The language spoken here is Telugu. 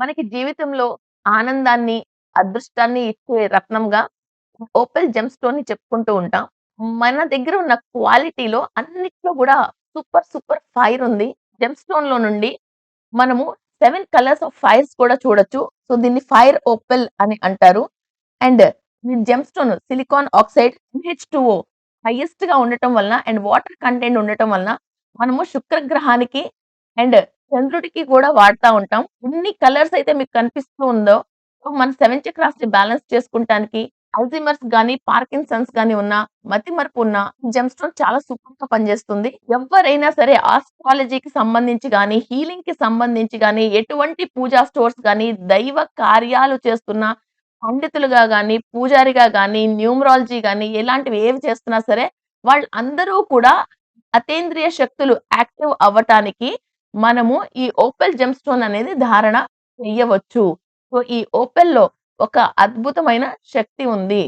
మనకి జీవితంలో ఆనందాన్ని, అదృష్టాన్ని ఇచ్చే రత్నంగా ఓపెల్ జెమ్ స్టోన్‌ని చెప్పుకుంటూ ఉంటాం. మన దగ్గర ఉన్న క్వాలిటీలో అన్నిట్లో కూడా సూపర్, సూపర్ ఫైర్ ఉంది. జెమ్ స్టోన్లో నుండి మనము సెవెన్ కలర్స్ ఆఫ్ ఫైర్స్ కూడా చూడొచ్చు. సో, దీన్ని ఫైర్ ఓపెల్ అని అంటారు. And gem stone silicon oxide H two O హైయెస్ట్గా ఉండటం వలన అండ్ వాటర్ కంటెంట్ ఉండటం వలన మనము శుక్రగ్రహానికి అండ్ చంద్రుడికి కూడా వాడుతూ ఉంటాం. ఎన్ని కలర్స్ అయితే మీకు కనిపిస్తూ ఉందో, మన సెవెన్ చక్రాస్ని బ్యాలెన్స్ చేసుకుంటానికి అల్జిమర్స్ గానీ పార్కిన్సన్స్ ఉన్న ఉన్నా, మతిమరుపు ఉన్నా జెమ్ స్టోన్ చాలా సూపర్‌గా పనిచేస్తుంది. ఎవ్వరైనా సరే ఆస్ట్రాలజీకి సంబంధించి గాని, హీలింగ్‌కి సంబంధించి గాని, ఎటువంటి పూజా స్టోర్స్ గానీ దైవ కార్యాలు చేస్తున్న పండితులుగా గానీ పూజారిగా గానీ న్యూమరాలజీ గానీ ఇలాంటివి ఏవి చేస్తున్నా సరే వాళ్ళందరూ కూడా అతేంద్రియ శక్తులు యాక్టివ్ అవ్వటానికి మనము ఈ ఓపెల్ జెమ్ స్టోన్ అనేది ధారణ చెయ్యవచ్చు. సో, ఈ ఓపెల్‌లో ఒక అద్భుతమైన శక్తి ఉంది.